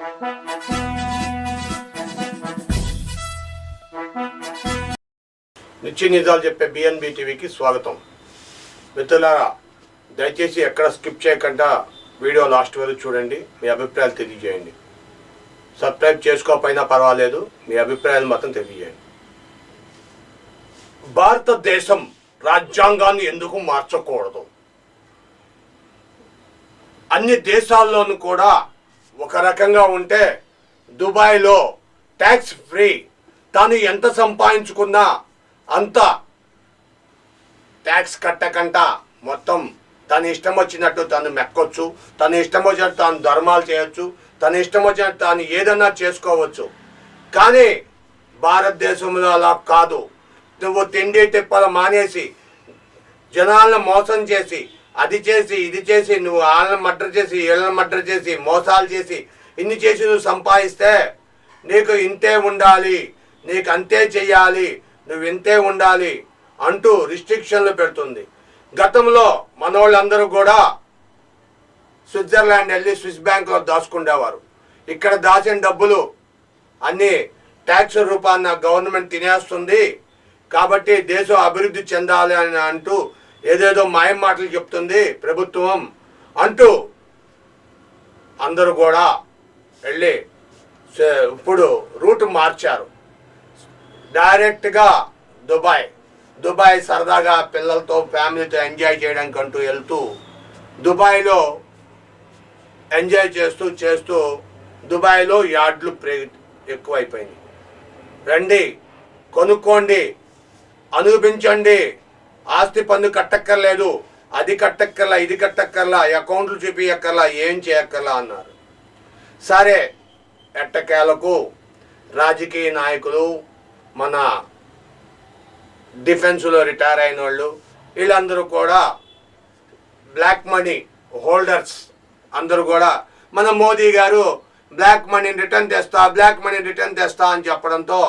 నిత్య నిజాలు చెప్పే బిఎన్బి టీవీకి స్వాగతం. మిత్రులారా దయచేసి ఎక్కడ స్కిప్ చేయకుండా వీడియో లాస్ట్ వరకు చూడండి మీ అభిప్రాయాలు తెలియజేయండి. సబ్స్క్రైబ్ చేసుకోకపోయినా పర్వాలేదు మీ అభిప్రాయాలు మాత్రం తెలియజేయండి. భారతదేశం రాజ్యాంగాన్ని ఎందుకు మార్చకూడదు? అన్ని దేశాల్లోనూ కూడా ఒక రకంగా ఉంటే దుబాయ్లో ట్యాక్స్ ఫ్రీ తాను ఎంత సంపాదించుకున్నా అంత ట్యాక్స్ కట్టకుండా మొత్తం తన ఇష్టం వచ్చినట్టు తను మెక్కొచ్చు. తన ఇష్టం వచ్చినట్టు తాను ధర్మాలు చేయొచ్చు. తన ఇష్టం వచ్చినట్టు తాను ఏదన్నా చేసుకోవచ్చు. కానీ భారతదేశంలో అలా కాదు. నువ్వు తిండి తిప్పలు మానేసి జనాలను మోసం చేసి అది చేసి ఇది చేసి నువ్వు వాళ్ళని మర్డర్ చేసి వీళ్ళని మర్డర్ చేసి మోసాలు చేసి ఇన్ని చేసి నువ్వు సంపాదిస్తే నీకు ఇంతే ఉండాలి. నీకు అంతే చెయ్యాలి. నువ్వు ఇంతే ఉండాలి అంటూ రిస్ట్రిక్షన్లు పెడుతుంది. గతంలో మనోళ్ళందరూ కూడా స్విట్జర్లాండ్ వెళ్ళి స్విస్ బ్యాంక్లో దాచుకుండేవారు. ఇక్కడ దాచిన డబ్బులు అన్ని ట్యాక్స్ రూపాన్ని గవర్నమెంట్ తినేస్తుంది. కాబట్టి దేశం అభివృద్ధి చెందాలి అని అంటూ ఏదేదో మాయం మాటలు చెప్తుంది ప్రభుత్వం అంటూ అందరూ కూడా వెళ్ళి ఇప్పుడు రూట్ మార్చారు. డైరెక్ట్గా దుబాయ్. దుబాయ్ సరదాగా పిల్లలతో ఫ్యామిలీతో ఎంజాయ్ చేయడానికి అంటూ వెళ్తూ దుబాయ్లో ఎంజాయ్ చేస్తూ చేస్తూ దుబాయ్లో యార్డ్లు ప్రే ఎక్కువైపోయినాయి. రండి కొనుక్కోండి అనుభవించండి. ఆస్తి పన్ను కట్టక్కర్లేదు అది కట్టక్కర్లా ఇది కట్టక్కర్లా అకౌంట్లు చూపించక్కర్లా ఏం చేయక్కర్లా అన్నారు. సరే ఎట్టకేలకు రాజకీయ నాయకులు మన డిఫెన్స్లో రిటైర్ అయిన వాళ్ళు వీళ్ళందరూ కూడా బ్లాక్ మనీ హోల్డర్స్ అందరూ కూడా మన మోదీ గారు బ్లాక్ మనీని రిటర్న్ తెస్తా బ్లాక్ మనీ రిటర్న్ తెస్తా అని చెప్పడంతో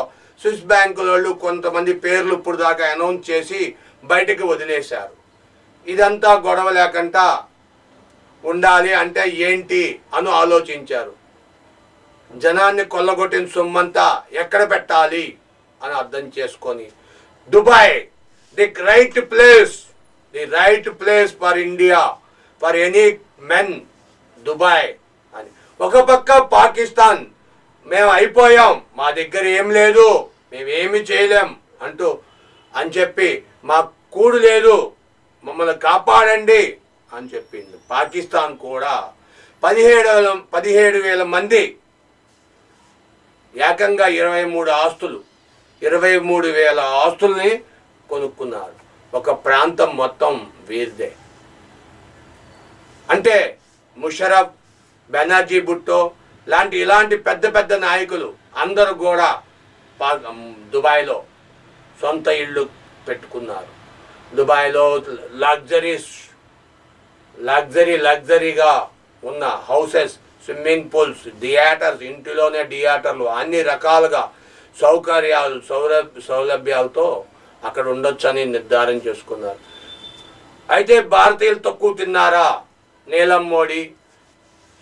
స్విస్ బ్యాంకుల వాళ్ళు కొంతమంది పేర్లు ఇప్పుడు దాకా అనౌన్స్ చేసి బయటకు వదిలేశారు. ఇదంతా గొడవ లేకుండా ఉండాలి అంటే ఏంటి అని ఆలోచించారు. జనాన్ని కొల్లగొట్టిన సొమ్మంతా ఎక్కడ పెట్టాలి అని అర్థం చేసుకొని Dubai the right place the right place for India for any men Dubai అని. ఒక పక్క పాకిస్తాన్ మేము అయిపోయాం మా దగ్గర ఏం లేదు మేమేమి చేయలేం అంటూ అని చెప్పి మా కూడు లేదు మమ్మల్ని కాపాడండి అని చెప్పింది పాకిస్తాన్ కూడా పదిహేడు వేల పదిహేడు వేల మంది ఏకంగా ఇరవై మూడు ఆస్తులు ఇరవై మూడు వేల ఆస్తుల్ని కొనుక్కున్నారు. ఒక ప్రాంతం మొత్తం వీరిదే. అంటే ముషరఫ్ బెనర్జీ భుట్టో లాంటి ఇలాంటి పెద్ద పెద్ద నాయకులు అందరూ కూడా పా- దుబాయ్లో సొంత ఇళ్ళు పెట్టుకున్నారు. దుబాయ్లో లగ్జరీస్ లగ్జరీ లగ్జరీగా ఉన్న హౌసెస్ స్విమ్మింగ్ పూల్స్ థియేటర్స్ ఇంటిలోనే థియేటర్లు అన్ని రకాలుగా సౌకర్యాలు సౌలభ్య సౌలభ్యాలతో అక్కడ ఉండొచ్చని నిర్ధారణ చేసుకున్నారు. అయితే భారతీయులు తక్కువ తిన్నారా? నీలం మోడీ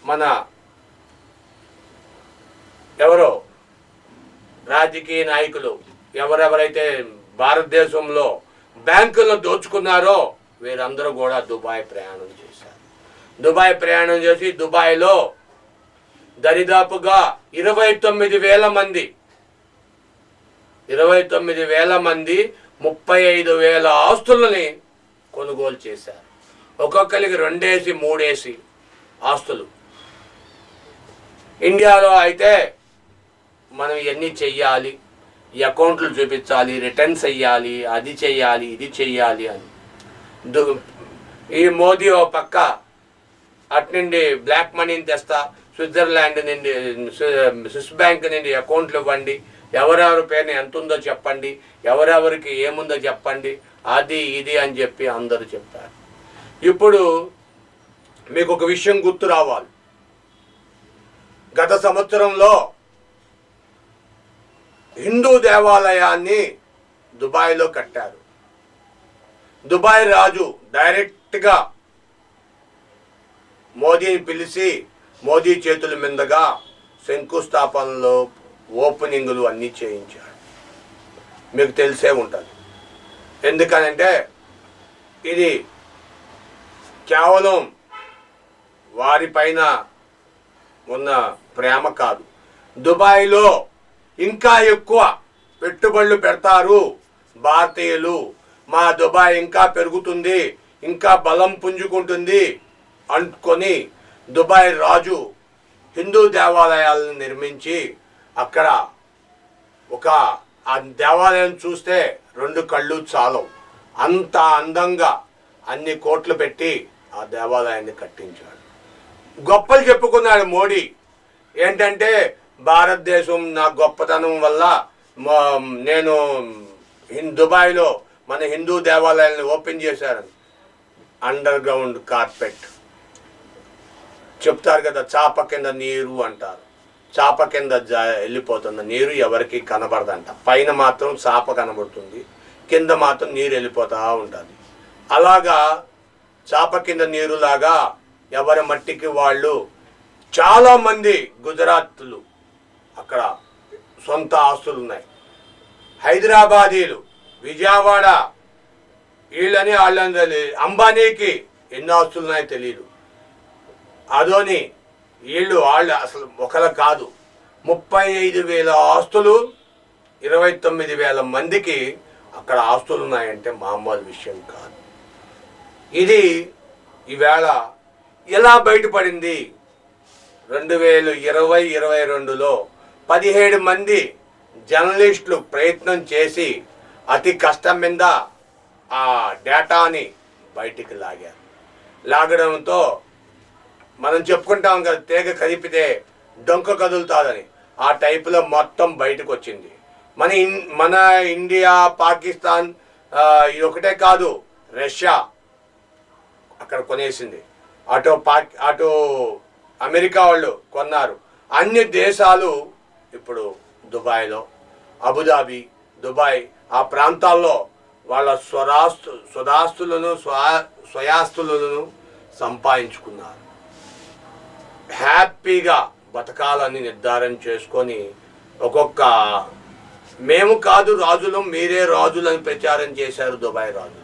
మన ఎవరో? రాజకీయ నాయకులు. ఎవరెవరైతే భారతదేశంలో బ్యాంకులను దోచుకున్నారో వీరందరూ కూడా దుబాయ్ ప్రయాణం చేశారు. దుబాయ్ ప్రయాణం చేసి దుబాయ్లో దరిదాపుగా ఇరవై తొమ్మిది వేల మంది ఇరవై తొమ్మిది వేల మంది ముప్పై ఐదు వేల ఆస్తులని కొనుగోలు చేశారు. ఒక్కొక్కరికి రెండేసి మూడేసి ఆస్తులు. ఇండియాలో అయితే మనం ఇవన్నీ చెయ్యాలి? ఈ అకౌంట్లు చూపించాలి రిటర్న్స్ వేయాలి అది చెయ్యాలి ఇది చెయ్యాలి అని. దు- ఈ మోదీ ఓ పక్క అట్నుండి బ్లాక్ మనీని తెస్తా స్విట్జర్లాండ్ నుండి స్విస్ బ్యాంక్ నుండి అకౌంట్లు ఇవ్వండి ఎవరెవరి పేరుని ఎంత ఉందో చెప్పండి ఎవరెవరికి ఏముందో చెప్పండి అది ఇది అని చెప్పి అందరూ చెప్పారు ఇప్పుడు మీకు ఒక విషయం గుర్తు రావాలి. గత సంవత్సరంలో హిందూ దేవాలయాన్ని దుబాయ్లో కట్టారు. దుబాయ్ రాజు డైరెక్ట్గా మోదీని పిలిచి మోదీ చేతుల మీదుగా శంకుస్థాపనలో ఓపెనింగ్లు అన్నీ చేయించారు. మీకు తెలిసే ఉంటుంది. ఎందుకనంటే ఇది కేవలం వారిపైన ఉన్న ప్రేమ కాదు. దుబాయ్లో ఇంకా ఎక్కువ పెట్టుబడులు పెడతారు భారతీయులు. మా దుబాయ్ ఇంకా పెరుగుతుంది ఇంకా బలం పుంజుకుంటుంది అనుకొని దుబాయ్ రాజు హిందూ దేవాలయాలను నిర్మించి అక్కడ ఒక ఆ దేవాలయం చూస్తే రెండు కళ్ళు చాలవు. అంత అందంగా అన్ని కోట్లు పెట్టి ఆ దేవాలయాన్ని కట్టించాడు. గొప్పలు చెప్పుకున్నాడు మోడీ. ఏంటంటే భారతదేశం నా గొప్పతనం వల్ల నేను దుబాయ్లో మన హిందూ దేవాలయాన్ని ఓపెన్ చేశారు. Underground carpet. చెప్తారు కదా చాప కింద నీరు అంటారు. చాప కింద జా వెళ్ళిపోతున్న నీరు ఎవరికి కనబడదంట. పైన మాత్రం చాప కనబడుతుంది. కింద మాత్రం నీరు వెళ్ళిపోతూ ఉంటుంది. అలాగా చాప కింద నీరులాగా ఎవరి మట్టికి వాళ్ళు చాలామంది గుజరాత్లు అక్కడ సొంత ఆస్తులు ఉన్నాయి హైదరాబాదీలు విజయవాడ వీళ్ళని వాళ్ళని తెలియదు అంబానీకి ఎన్ని ఆస్తులు ఉన్నాయో తెలియదు అదోని వీళ్ళు వాళ్ళు అసలు ఒకరు కాదు. ముప్పై ఐదు వేల ఆస్తులు ఇరవై తొమ్మిది వేల మందికి అక్కడ ఆస్తులు ఉన్నాయంటే మామూలు విషయం కాదు. ఇది ఈవేళ ఎలా బయటపడింది? రెండు వేలు ఇరవై ఇరవై రెండులో పదిహేడు మంది జర్నలిస్టులు ప్రయత్నం చేసి అతి కష్టం మీద ఆ డేటాని బయటికి లాగారు. లాగడంతో మనం చెప్పుకుంటాం కదా తీగ కదిపితే డొంక కదులుతుందని. ఆ టైపులో మొత్తం బయటకు వచ్చింది మన ఇన్ మన ఇండియా పాకిస్తాన్ ఇది ఒకటే కాదు రష్యా అక్కడ కొనేసింది. అటు పాక్ అటు అమెరికా వాళ్ళు కొన్నారు. అన్ని దేశాలు ఇప్పుడు దుబాయ్లో. అబుదాబి దుబాయ్ ఆ ప్రాంతాల్లో వాళ్ళ స్వరాస్తు స్వదాస్తులను స్వా స్వయాస్తులను సంపాదించుకున్నారు. హ్యాపీగా బతకాలని నిర్ధారణ చేసుకొని ఒక్కొక్క మేము కాదు రాజులం మీరే రాజులని ప్రచారం చేశారు దుబాయ్ రాజు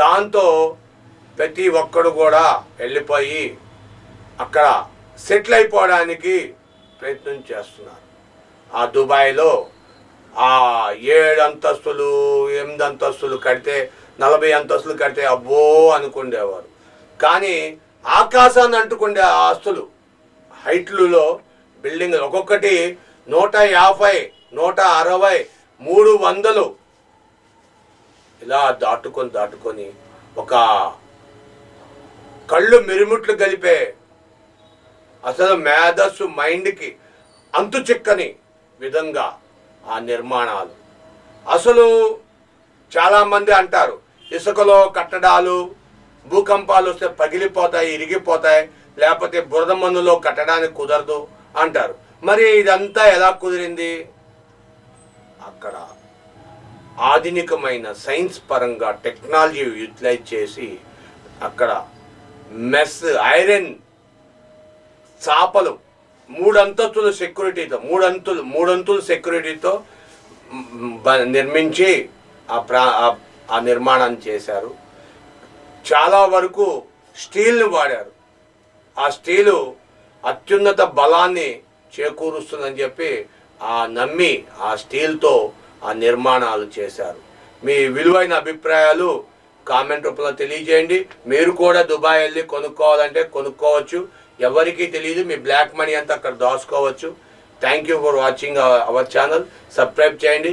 దాంతో ప్రతి ఒక్కడు కూడా వెళ్ళిపోయి అక్కడ సెటిల్ అయిపోవడానికి ప్రయత్నం చేస్తున్నారు. ఆ దుబాయ్లో ఆ ఏడు అంతస్తులు ఎనిమిది అంతస్తులు కడితే నలభై అంతస్తులు కడితే అబ్బో అనుకుండేవారు. కానీ ఆకాశాన్ని అంటుకుండే ఆ ఆస్తులు హైట్లలో బిల్డింగ్ ఒక్కొక్కటి నూట యాభై నూట అరవై మూడు వందలు. ఇలా దాటుకొని దాటుకొని ఒక కళ్ళు మిరుముట్లు కలిపే అసలు మేధస్సు మైండ్కి అంతు చిక్కని విధంగా ఆ నిర్మాణాలు. అసలు చాలామంది అంటారు ఇసుకలో కట్టడాలు భూకంపాలు వస్తే పగిలిపోతాయి ఇరిగిపోతాయి లేకపోతే బురద మందులో కట్టడానికి కుదరదు అంటారు. మరి ఇదంతా ఎలా కుదిరింది? అక్కడ ఆధునికమైన సైన్స్ పరంగా టెక్నాలజీ యూటిలైజ్ చేసి అక్కడ మెస్ ఐరన్ చాపలు మూడంతస్తుల సెక్యూరిటీతో మూడంతులు మూడంతుల సెక్యూరిటీతో బ- నిర్మించి ఆ ప్రా ఆ- నిర్మాణం చేశారు. చాలా వరకు స్టీల్ని వాడారు. ఆ స్టీలు అత్యున్నత బలాన్ని చేకూరుస్తుందని చెప్పి ఆ నమ్మి ఆ స్టీల్తో ఆ నిర్మాణాలు చేశారు. మీ విలువైన అభిప్రాయాలు కామెంట్ రూపంలో తెలియజేయండి. మీరు కూడా దుబాయ్ వెళ్ళి కొనుక్కోవాలంటే కొనుక్కోవచ్చు. ఎవరికీ తెలియదు మీ బ్లాక్ మనీ అంతా అక్కడ దాచుకోవచ్చు. Thank you for watching our channel subscribe చేయండి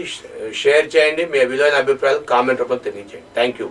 షేర్ చేయండి. మీ విలువైన అభిప్రాయాలు కామెంట్ రూపంలో తెలియజేయండి. Thank you